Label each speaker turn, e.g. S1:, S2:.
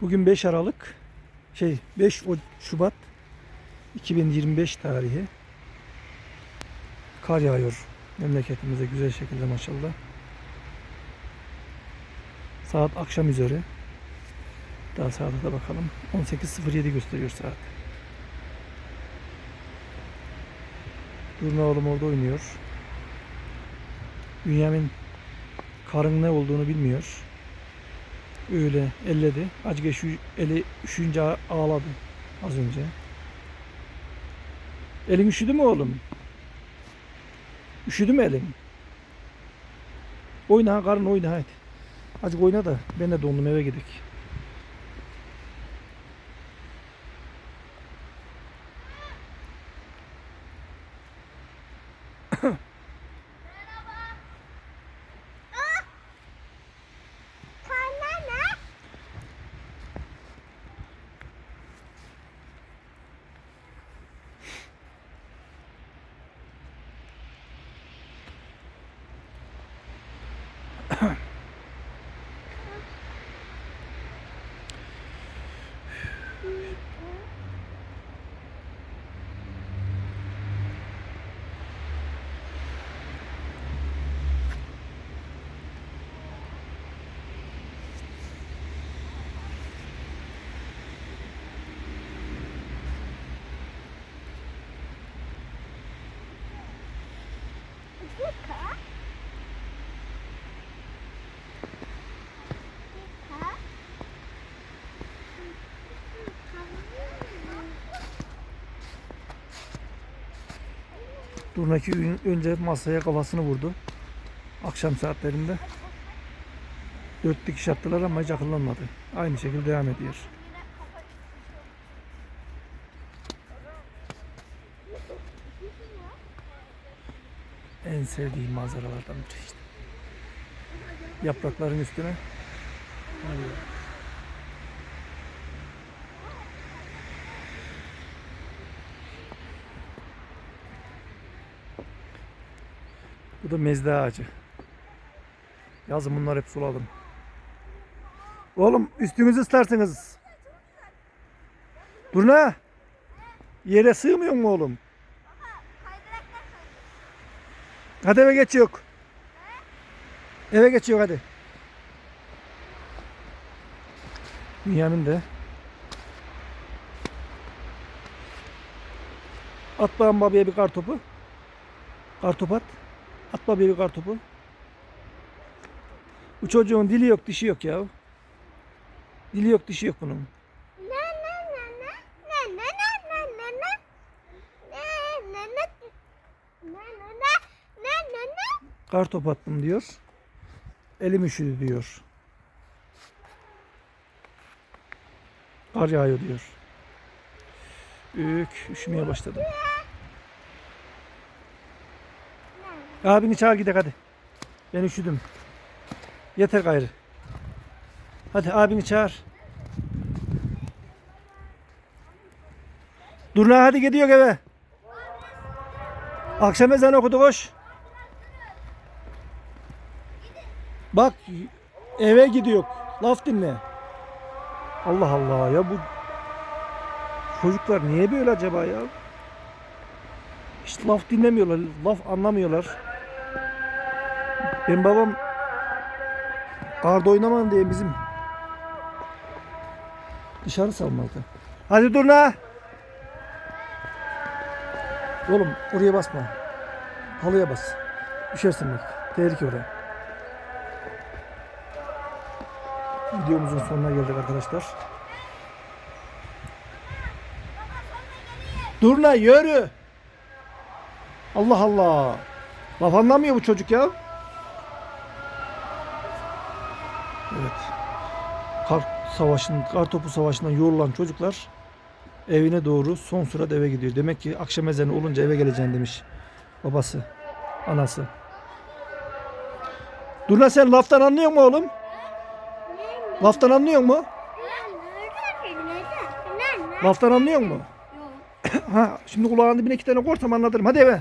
S1: Bugün 5 Aralık şey 5 O- Şubat 2025 tarihi. Kar yağıyor memleketimize güzel şekilde maşallah. Saat akşam üzeri. Daha saate de bakalım. 18.07 gösteriyor saat. Durna oğlum orada oynuyor. Bünyamin karın ne olduğunu bilmiyor. Öyle elledi. Acık üşü, eli üşüyünce ağ- ağladı az önce. Elin üşüdü mü oğlum? Üşüdü mü elin? Oyna karın oyna hadi. Azıcık oyna da ben de dondum eve gidelim. Look. Gün önce masaya kafasını vurdu. Akşam saatlerinde. Dört dikiş attılar ama hiç akıllanmadı. Aynı şekilde devam ediyor. En sevdiğim manzaralardan biri işte. Yaprakların üstüne. Bu da mezde ağacı. Yazın bunlar hep suladım. Oğlum üstünüzü ıslarsınız. Durna. Yere sığmıyor mu oğlum? Hadi eve geçiyor. Eve geçiyor hadi. Bünyamin de. At babaya bir kar topu. Kar topu at. At babaya bir kar topu. Bu çocuğun dili yok dişi yok ya. Dili yok dişi yok bunun. Kar topu attım diyor. Elim üşüdü diyor. Kar yağıyor diyor. Ük, üşümeye başladım. Abini çağır gidelim hadi. Ben üşüdüm. Yeter gayrı. Hadi abini çağır. Durna hadi gidiyor eve. Akşam ezanı okudu koş. Bak eve gidiyor. Laf dinle. Allah Allah ya bu çocuklar niye böyle acaba ya? Hiç laf dinlemiyorlar, laf anlamıyorlar. Ben babam karda oynamam diye bizim dışarı salmadı. Hadi dur la. Oğlum oraya basma. Halıya bas. Düşersin bak. Tehlike oraya. Videomuzun sonuna geldik arkadaşlar. Durna yürü. Allah Allah. Laf anlamıyor bu çocuk ya. Evet. Kar savaşın, kar topu savaşından yorulan çocuklar evine doğru son sırada eve gidiyor. Demek ki akşam ezanı olunca eve geleceğini demiş babası, anası. Durna sen laftan anlıyor mu oğlum? Laftan anlıyor mu? Laftan anlıyor mu? ha şimdi kulağın dibine iki tane korsam anlatırım. Hadi eve.